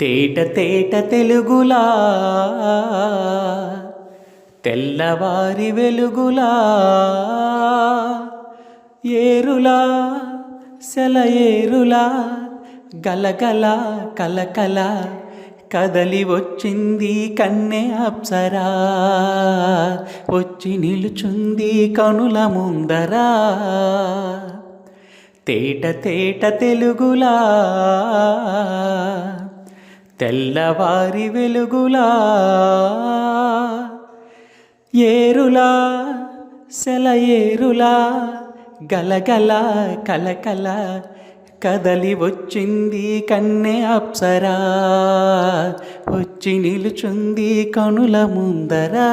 తేట తేట తెలుగులా తెల్లవారి వెలుగులా ఏరులా సెల ఏరులా గలగల కలకల కదలి వచ్చింది కన్నె అప్సరా వచ్చి నిలుచుంది కనుల ముందరా. తేట తేట తెలుగులా తెల్లవారి వెలుగులా ఏరులా సెల ఏరులా గలగల కలకల కదలి వచ్చింది కన్నె అప్సరా. వచ్చి నిలుచుంది కనుల ముందరా.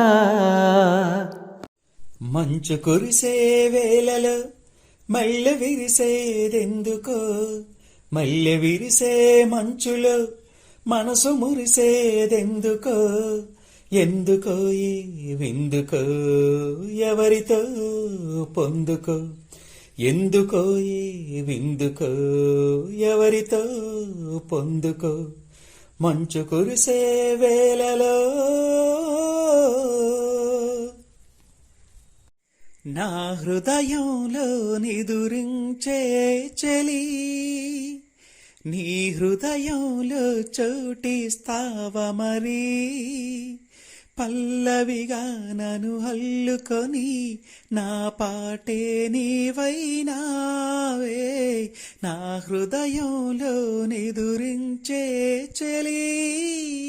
మంచు కురిసే వేళలో మల్లె విరిసేదెందుకో మల్లె విరిసే మంచులో మనసు మురిసేదెందుకో? ఎందుకో విందుకో? ఎవరితో పొందుకో? ఎందుకో విందుకో? ఎవరితో పొందుకో? మంచు కురిసే వేళలో నా హృదయంలో నిదురించే చెలి నీ హృదయంలో చోటిస్తావ మరీ? పల్లవిగా నన్ను హల్లుకొని నా పాటే నీవైనావే. నా హృదయంలో నిదురించే చెలీ